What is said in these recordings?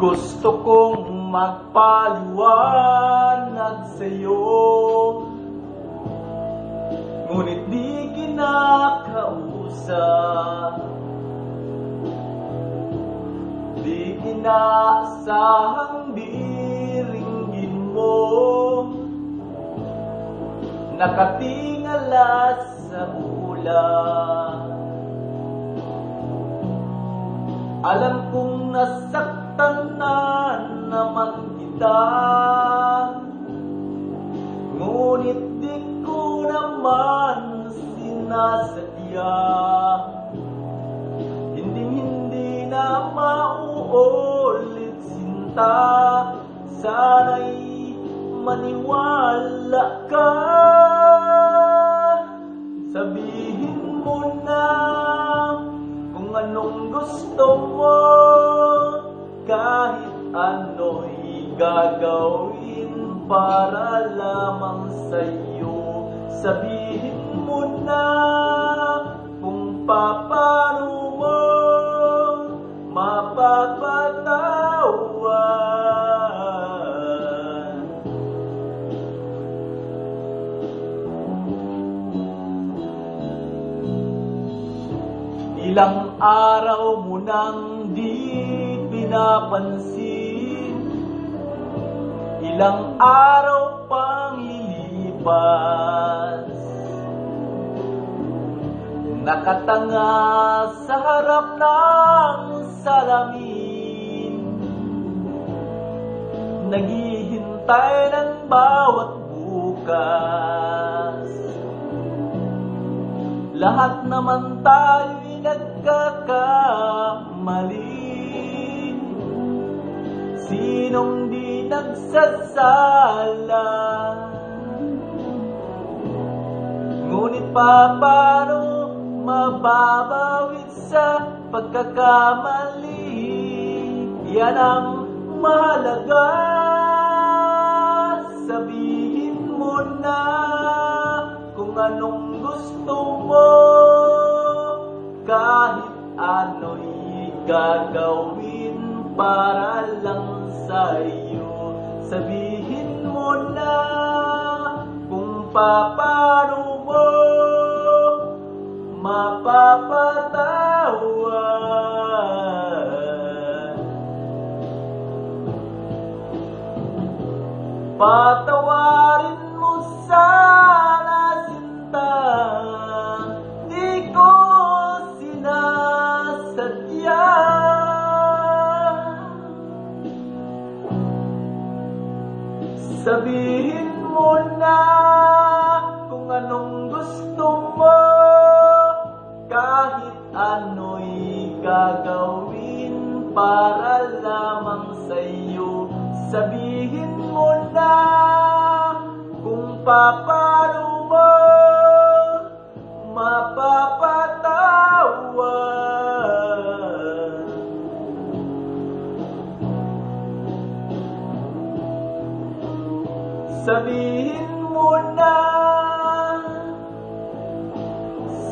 Gusto kong magpaliwanag sa'yo. Ngunit di kinakausap. Di inaasahang diringgin mo. Nakatingala sa ulan. Alam kong nasaktan na naman kita. Ngunit di ko naman sinasadya. Hindi hindi na mauulit sinta. Sana'y maniwala ka. Sabihin mo na kung anong gusto mo gagawin para lamang sa'yo. Sabihin mo na kung paano mo mapapatawan Ilang araw mo nang di pinapansin Ilang araw pang lilipas Nakatanga sa harap ng salamin. Naghihintay ng bawat bukas. Lahat naman tayo'y nagkakamali Sinong di nagsasala? Ngunit paano mababawit sa pagkakamali? Yan ang mahalaga. Sabihin mo na kung anong gusto mo. Kahit ano'y gagawin para lang sa'yo. Sabihin mo na kung paano mo mapapatawan Patawarin Sabihin mo na kung anong gusto mo. Kahit ano'y gagawin para lamang sa'yo. Sabihin mo na kung paano mo mapapatawan Sabihin mo na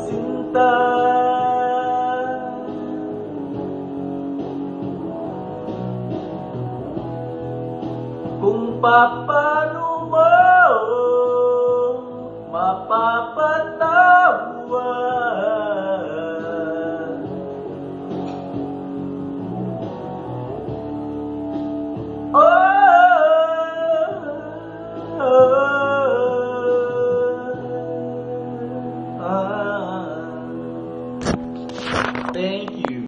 Sinta. Kung paano